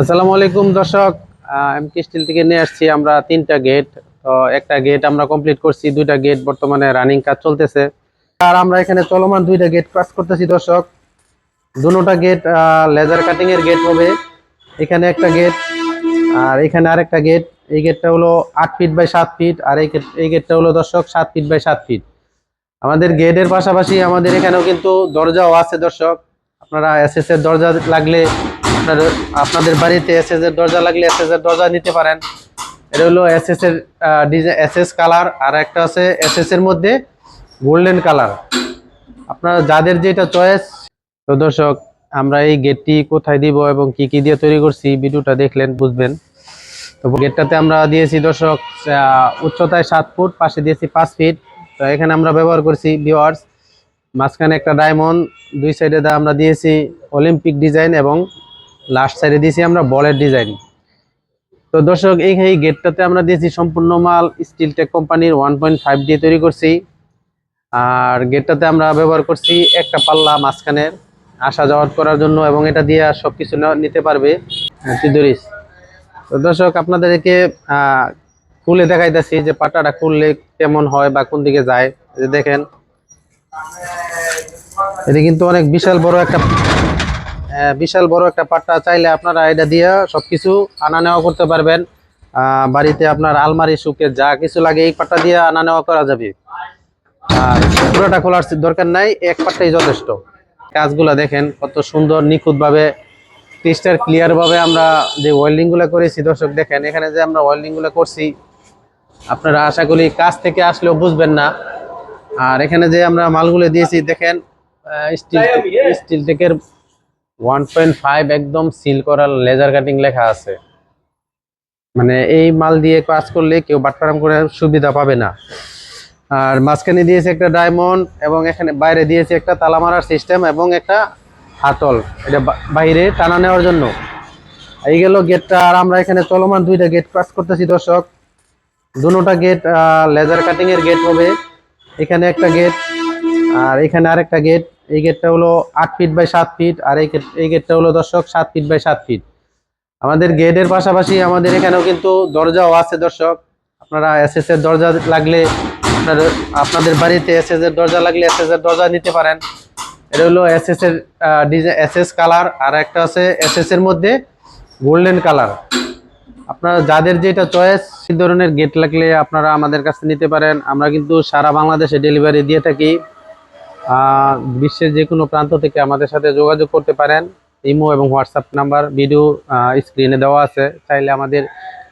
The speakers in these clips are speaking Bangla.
আসসালামু আলাইকুম দর্শক। এম কে স্টিল থেকে নিয়ে আসছি আমরা তিনটা গেট তো একটা গেট আমরা কমপ্লিট করছি, দুইটা গেট বর্তমানে রানিং কাজ চলতেছে। আর আমরা এখানে চলমান দুইটা গেট কাজ করতেছি দর্শক। দুটোটা গেট লেজার কাটিং এর গেট হবে। এখানে একটা গেট আর এখানে আরেকটা গেট এই গেটটা হলো আট ফিট বাই সাত ফিট আর এই এই গেটটা হলো দর্শক সাত ফিট বাই সাত ফিট আমাদের গেটের পাশাপাশি আমাদের এখানেও কিন্তু দরজাও আছে দর্শক। আপনারা এসএস এর দরজা লাগলে আপনাদের আপনাদের বাড়িতে এসএস এর দরজা লাগলে এসএস এর দরজা নিতে পারেন। এটা হলো এসএস এর ডিজাইন এসএস কালার আর একটা আছে এসএস এর মধ্যে গোল্ডেন কালার আপনারা যাদের যেটা চয়েস তো দর্শক, আমরা এই গেটটি কোথায় দিব এবং কি কি দিয়ে তৈরি করছি ভিডিওটা দেখলেন, বুঝবেন। তো গেটটাতে আমরা দিয়েছি দর্শক উচ্চতায় সাত ফুট, পাশে দিয়েছি পাঁচ ফিট তো এখানে আমরা ব্যবহার করছি ভিওয়ার্স মাঝখানে একটা ডায়মন্ড দুই সাইডে আমরা দিয়েছি অলিম্পিক ডিজাইন এবং লাস্ট সাইডে দিয়েছি আমরা বলের ডিজাইন তো দর্শক এই এই গেটটাতে আমরা দিয়েছি সম্পূর্ণ মাল স্টিল টেক কোম্পানির ওয়ান পয়েন্ট ফাইভ দিয়ে তৈরি করছি। আর গেটটাতে আমরা ব্যবহার করছি একটা পাল্লা মাঝখানের আসা যাওয়া করার জন্য এবং এটা দিয়ে সব কিছু নিতে পারবে। হ্যাঁ, তো দর্শক আপনাদেরকে খুলে দেখাইতেছি যে পাটাটা খুললে কেমন হয় বা কোন দিকে যায়। দেখেন। এটা কিন্তু অনেক বিশাল বড় একটা বিশাল বড় একটা পাট্টা চাইলে আপনারা এটা দিয়ে সব কিছু আনা নেওয়া করতে পারবেন। বাড়িতে আপনার আলমারি সুকে যা কিছু লাগে এই পাট্টা দিয়ে আনা নেওয়া করা যাবে। আর পুরোটা খোলার দরকার নাই, এক পাট্টাই যথেষ্ট। কাজগুলো দেখেন, কত সুন্দর নিখুঁতভাবে ক্লিয়ার ভাবে আমরা যে ওয়েল্ডিংগুলো করেছি, দর্শক দেখেন, এখানে যে আমরা ওয়েল্ডিংগুলো করছি, আপনারা আশা করি কাজ থেকে আসলেও বুঝবেন না। আর এখানে যে আমরা মালগুলো দিয়েছি, দেখেন স্টিল স্টিল টেকের ওয়ান পয়েন্ট ফাইভ একদম সিল করা লেজার কাটিং লেখা আছে। মানে এই মাল দিয়ে কাজ করলে কেউ বাটপারাম করে সুবিধা পাবে না। আর মাঝখানে দিয়েছে একটা ডায়মন্ড এবং এখানে বাইরে দিয়েছে একটা তালা মারার সিস্টেম এবং একটা হাতল। এটা বাইরে টানা নেওয়ার জন্য। এই গেল গেটটা আর আমরা এখানে চলমান দুইটা গেট কাজ করতেছি দর্শক। দুটোটা গেট লেজার কাটিং এর গেট হবে। এখানে একটা গেট আর এখানে আরেকটা গেট এই গেটটা হলো আট ফিট বাই সাত ফিট আর এই এই গেটটা হলো দর্শক সাত ফিট বাই সাত ফিট আমাদের গেটের পাশাপাশি আমাদের এখানেও কিন্তু দরজাও আছে দর্শক। আপনারা এসএস এর দরজা লাগলে আপনাদের আপনাদের বাড়িতে এসএস এর দরজা লাগলে এসএস এর দরজা নিতে পারেন। এটা হলো এসএস এর ডিজাইন এসএস কালার আর একটা আছে এসএস এর মধ্যে গোল্ডেন কালার আপনারা যাদের যেটা চয়েস সেই ধরনের গেট লাগলে আপনারা আমাদের কাছে নিতে পারেন। আমরা কিন্তু সারা বাংলাদেশে ডেলিভারি দিয়ে থাকি। বিশ্বের যে কোনো প্রান্ত থেকে আমাদের সাথে যোগাযোগ করতে পারেন। ইমো এবং হোয়াটসঅ্যাপ নাম্বার, ভিডিও স্ক্রিনে দেওয়া আছে। চাইলে আমাদের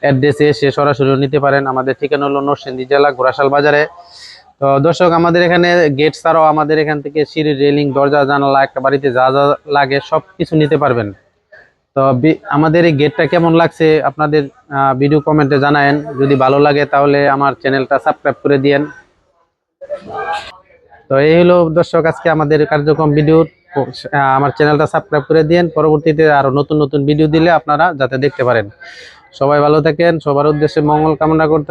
অ্যাড্রেসে এসে সরাসরি নিতে পারেন। আমাদের ঠিকানা হলো নরসিংদী জেলা, ঘোড়াশাল বাজারে। তো দর্শক, আমাদের এখানে গেট ছাড়াও আমাদের এখান থেকে সিঁড়ি রেলিং দরজা, জানালা, একটা বাড়িতে যা যা লাগে সব কিছু নিতে পারবেন। তো আমাদের এই গেটটা কেমন লাগছে আপনাদের ভিডিও কমেন্টে জানায়েন। যদি ভালো লাগে তাহলে আমার চ্যানেলটা সাবস্ক্রাইব করে দিয়েন। তো এই হলো দর্শক, আজকে আমাদের কার্যক্রম ভিডিও। আমার চ্যানেলটা সাবস্ক্রাইব করে দিন পরবর্তীতে আরও নতুন নতুন ভিডিও দিলে আপনারা যাতে দেখতে পারেন। সবাই ভালো থাকেন, সবার উদ্দেশ্যে মঙ্গল কামনা করতে